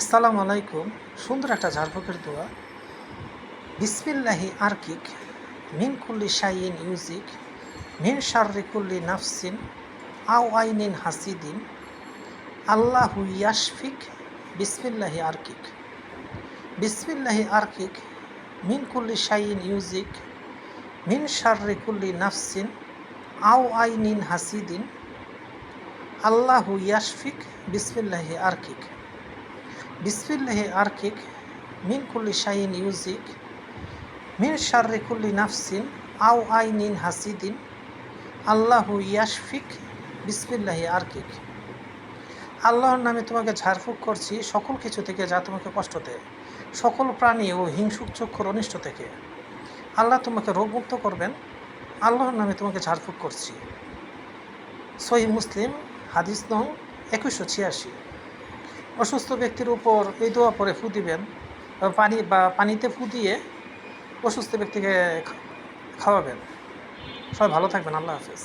আসসালামু আলাইকুম। সুন্দর একটা ঝাড়ফুকের দোয়া। বিসমিল্লাহি আর্কিক, মিন কুল্লি শাইন ইউজিক, মিন শাররি কুল্লি নাফসিন, আও আইনিন হাসিদিন। আল্লাহু ইয়াশফিক, বিসমিল্লাহি আর্কিক। বিসমিল্লাহি আর্কিক, মিন কুল্লি শাইন ইউজিক, মিন শাররি কুল্লি নাফসিন, আও আইনিন হাসিদিন। আল্লাহু ইয়াশফিক, বিসমিল্লাহি আর্কিক। বিসমিল্লাহি আর্কিক মিন কুল্লি শাইন ইউজিক মিন শাররি কুল্লি নাফসিন আও আইনিন হাসিদিন, আল্লাহু ইয়াশফিক বিসমিল্লাহি আর্কিক। আল্লাহর নামে তোমাকে ঝাড়ফুঁক করছি সকল কিছু থেকে যা তোমাকে কষ্ট দেয়, সকল প্রাণী ও হিংসুক চক্ষুর অনিষ্ট থেকে। আল্লাহ তোমাকে রোগমুক্ত করবেন, আল্লাহর নামে তোমাকে ঝাড়ফুঁক করছি। সহি মুসলিম, হাদিস নং একুশশো ছিয়াশি। অসুস্থ ব্যক্তির উপর এই দোয়া পরে ফু দিবেন পানি, বা পানিতে ফু দিয়ে অসুস্থ ব্যক্তিকে খাওয়াবেন। সবাই ভালো থাকবেন, আল্লাহ হাফেজ।